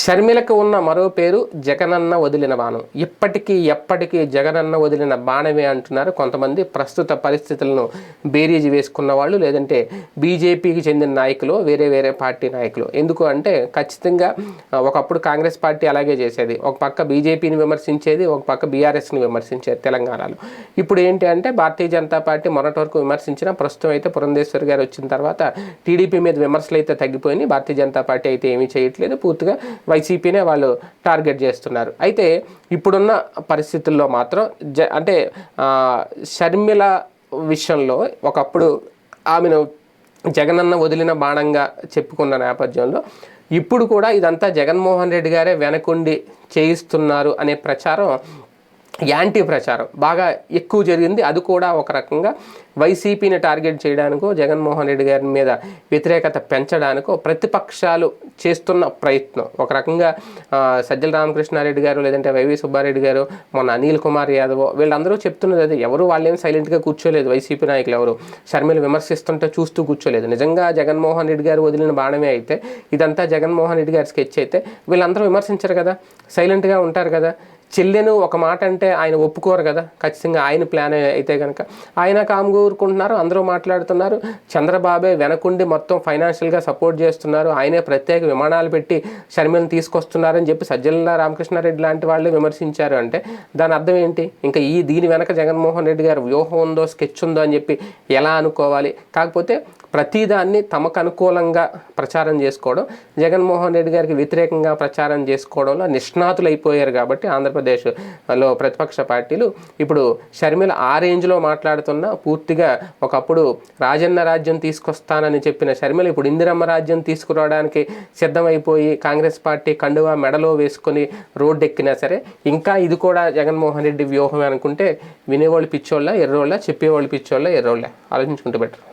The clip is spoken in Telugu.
షర్మిలకు ఉన్న మరో పేరు జగనన్న వదిలిన బాణం. ఇప్పటికీ ఎప్పటికీ జగనన్న వదిలిన బాణమే అంటున్నారు కొంతమంది. ప్రస్తుత పరిస్థితులను బేరీజు వేసుకున్న వాళ్ళు లేదంటే బీజేపీకి చెందిన నాయకులు వేరే వేరే పార్టీ నాయకులు. ఎందుకు అంటే ఖచ్చితంగా ఒకప్పుడు కాంగ్రెస్ పార్టీ అలాగే చేసేది. ఒక పక్క బీజేపీని విమర్శించేది ఒక పక్క బీఆర్ఎస్ని విమర్శించేది తెలంగాణలో. ఇప్పుడు ఏంటి అంటే భారతీయ జనతా పార్టీ మొన్నటి వరకు విమర్శించిన ప్రస్తుతం అయితే పురంధేశ్వర్ గారు వచ్చిన తర్వాత టీడీపీ మీద విమర్శలు అయితే తగ్గిపోయినాయి. భారతీయ జనతా పార్టీ అయితే ఏమీ చేయట్లేదు. పూర్తిగా వైసీపీనే వాళ్ళు టార్గెట్ చేస్తున్నారు. అయితే ఇప్పుడున్న పరిస్థితుల్లో మాత్రం జ అంటే షర్మిల విషయంలో ఒకప్పుడు ఆమెను జగనన్న వదిలిన బాణంగా చెప్పుకున్న నేపథ్యంలో ఇప్పుడు కూడా ఇదంతా జగన్మోహన్ రెడ్డి గారే వెనకుండి చేయిస్తున్నారు అనే ప్రచారం యాంటీ ప్రచారం. బాగా ఎక్కువ జరిగింది. అది కూడా ఒక రకంగా వైసీపీని టార్గెట్ చేయడానికో జగన్మోహన్ రెడ్డి గారి మీద వ్యతిరేకత పెంచడానికో ప్రతిపక్షాలు చేస్తున్న ప్రయత్నం. ఒక రకంగా సజ్జల రామకృష్ణారెడ్డి గారు లేదంటే వైవి సుబ్బారెడ్డి గారు మొన్న అనిల్ కుమార్ యాదవ్ వీళ్ళందరూ చెప్తున్నది అది. ఎవరు వాళ్ళేం సైలెంట్గా కూర్చోలేదు. వైసీపీ నాయకులు ఎవరు? షర్మిలు విమర్శిస్తుంటే చూస్తూ కూర్చోలేదు. నిజంగా జగన్మోహన్ రెడ్డి గారు వదిలిన బాణమే అయితే ఇదంతా జగన్మోహన్ రెడ్డి గారి స్కెచ్ అయితే వీళ్ళందరూ విమర్శించరు కదా. సైలెంట్గా ఉంటారు కదా. చెల్లెను ఒక మాట అంటే ఆయన ఒప్పుకోరు కదా. ఖచ్చితంగా ఆయన ప్లాన్ అయితే కనుక ఆయన కామ్గూరుకుంటున్నారు అందరూ మాట్లాడుతున్నారు. చంద్రబాబే వెనకుండి మొత్తం ఫైనాన్షియల్గా సపోర్ట్ చేస్తున్నారు. ఆయనే ప్రత్యేక విమానాలు పెట్టి షర్మిలను తీసుకొస్తున్నారని చెప్పి సజ్జల రామకృష్ణారెడ్డి లాంటి వాళ్ళు విమర్శించారు. అంటే దాని అర్థం ఏంటి? ఇంకా ఈ దీని వెనక జగన్మోహన్ రెడ్డి గారు వ్యూహం ఉందో స్కెచ్ ఉందో అని చెప్పి ఎలా అనుకోవాలి? కాకపోతే ప్రతిదాన్ని తమకు అనుకూలంగా ప్రచారం చేసుకోవడం జగన్మోహన్ రెడ్డి గారికి వ్యతిరేకంగా ప్రచారం చేసుకోవడంలో నిష్ణాతులు అయిపోయారు కాబట్టి ఆంధ్రప్రదేశ్లో ప్రతిపక్ష పార్టీలు ఇప్పుడు షర్మిల ఆ రేంజ్లో మాట్లాడుతున్న పూర్తిగా ఒకప్పుడు రాజన్న రాజ్యం తీసుకొస్తానని చెప్పిన షర్మిల ఇప్పుడు ఇందిరమ్మ రాజ్యం తీసుకురావడానికి సిద్ధమైపోయి కాంగ్రెస్ పార్టీ కండువా మెడలో వేసుకొని రోడ్డు ఎక్కినా సరే ఇంకా ఇది కూడా జగన్మోహన్ రెడ్డి వ్యూహం అనుకుంటే వినేవాళ్ళు పిచ్చోళ్ళ ఎర్రోళ్ళ చెప్పేవాళ్ళు పిచ్చోళ్ళ ఎర్రోళ్ళ. ఆలోచించుకుంటే బెటర్.